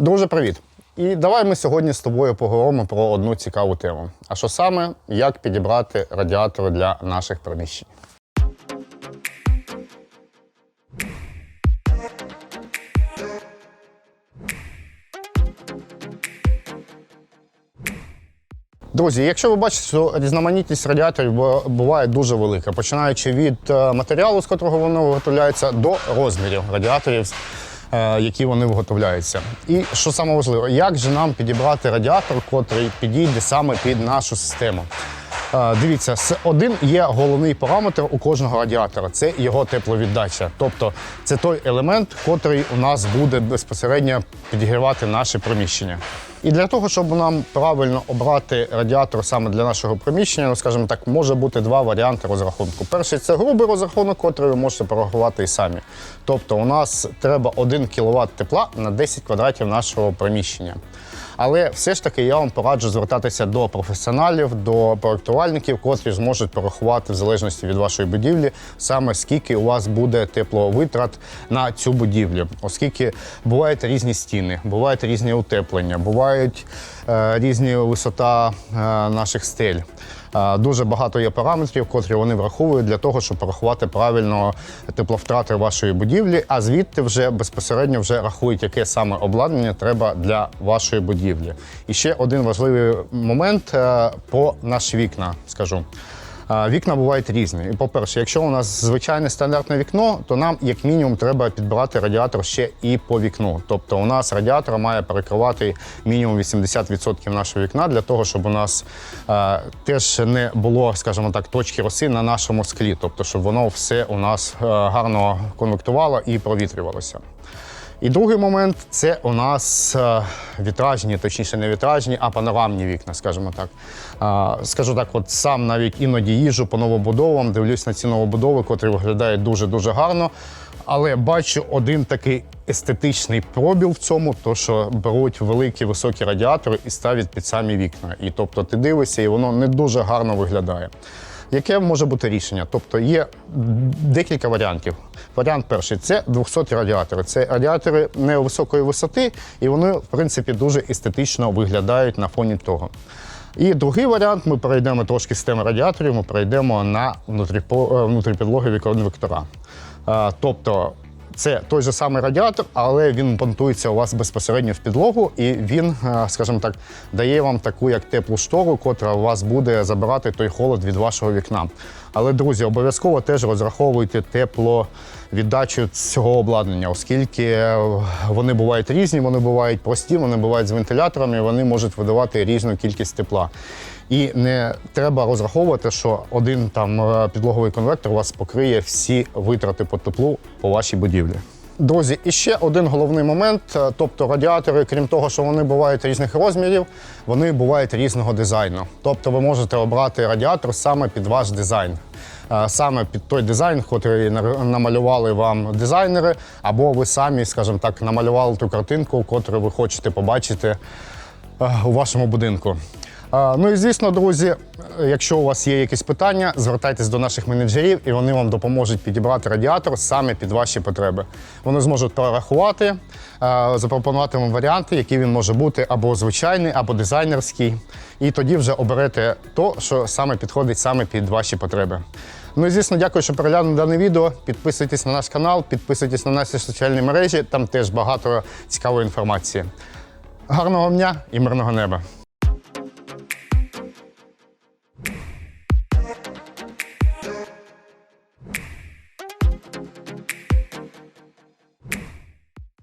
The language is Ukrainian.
Друже, привіт! І давай ми сьогодні з тобою поговоримо про одну цікаву тему. А що саме, як підібрати радіатори для наших приміщень. Друзі, якщо ви бачите, що різноманітність радіаторів бу- буває дуже велика, починаючи від е, матеріалу, з котрого воно виготовляється, до розмірів радіаторів, які вони виготовляються. І що саме важливо, як же нам підібрати радіатор, котрий підійде саме під нашу систему? Е, Дивіться, один є головний параметр у кожного радіатора це його тепловіддача. Тобто це той елемент, котрий у нас буде безпосередньо підігрівати наше приміщення. І для того, щоб нам правильно обрати радіатор саме для нашого приміщення, ну скажімо так, може бути два варіанти розрахунку. Перший це грубий розрахунок, котрий ви можете порахувати і самі. Тобто, у нас треба 1 кВт тепла на 10 квадратів нашого приміщення. Але все ж таки я вам пораджу звертатися до професіоналів, до проектувальників, котрі зможуть порахувати в залежності від вашої будівлі, саме скільки у вас буде тепловитрат на цю будівлю, оскільки бувають різні стіни, бувають різні утеплення, бувають е, різні висота е, наших стель. Е, Дуже багато є параметрів, котрі вони враховують для того, щоб порахувати правильно тепловтрати вашої будівлі, а звідти вже безпосередньо вже рахують, яке саме обладнання треба для вашої будівлі. І ще один важливий момент про по наші вікна, скажу. Вікна бувають різні. І, по-перше, якщо у нас звичайне стандартне вікно, то нам як мінімум треба підбирати радіатор ще і по вікну. Тобто у нас радіатор має перекривати мінімум 80% нашого вікна для того, щоб у нас е, теж не було, скажімо так, точки роси на нашому склі, тобто щоб воно все у нас гарно конвектувало і провітрювалося. І другий момент це у нас е, вітражні, точніше не вітражні, а панорамні вікна, скажімо так. Е, Скажу так, от сам навіть іноді їжджу по новобудовам, дивлюсь на ці новобудови, котрі виглядають дуже-дуже гарно. Але бачу один такий естетичний пробіл в цьому, то що беруть великі високі радіатори і ставлять під самі вікна. І тобто ти дивишся, і воно не дуже гарно виглядає. Яке може бути рішення? Тобто є декілька варіантів. Варіант перший це 200 радіатори. Це радіатори невисокої висоти, і вони, в принципі, дуже естетично виглядають на фоні того. І другий варіант ми перейдемо трошки з теми радіаторів, ми перейдемо на внутріпо- е, віконвектора. Е, Тобто це той же самий радіатор, але він монтується у вас безпосередньо в підлогу, і він, е, скажімо так, дає вам таку як теплу штору, котра у вас буде забирати той холод від вашого вікна. Але, друзі, обов'язково теж розраховуйте тепловіддачу цього обладнання, оскільки е, вони бувають різні, вони бувають прості, вони бувають з вентиляторами, вони можуть видавати різну кількість тепла. І не треба розраховувати, що один там е, підлоговий конвектор вас покриє всі витрати по теплу по вашій будівлі. Друзі, і ще один головний момент. е, Тобто радіатори, крім того, що вони бувають різних розмірів, вони бувають різного дизайну. Тобто ви можете обрати радіатор саме під ваш дизайн. Е, Саме під той дизайн, який намалювали вам дизайнери, або ви самі, скажімо так, намалювали ту картинку, яку ви хочете побачити е, у вашому будинку. Ну і звісно, друзі, якщо у вас є якісь питання, звертайтесь до наших менеджерів, і вони вам допоможуть підібрати радіатор саме під ваші потреби. Вони зможуть порахувати, е, запропонувати вам варіанти, які він може бути або звичайний, або дизайнерський. І тоді вже оберете то, що саме підходить саме під ваші потреби. Ну і звісно, дякую, що переглянули дане відео. Підписуйтесь на наш канал, підписуйтесь на наші соціальні мережі. Там теж багато цікавої інформації. Гарного дня і мирного неба! Thank you.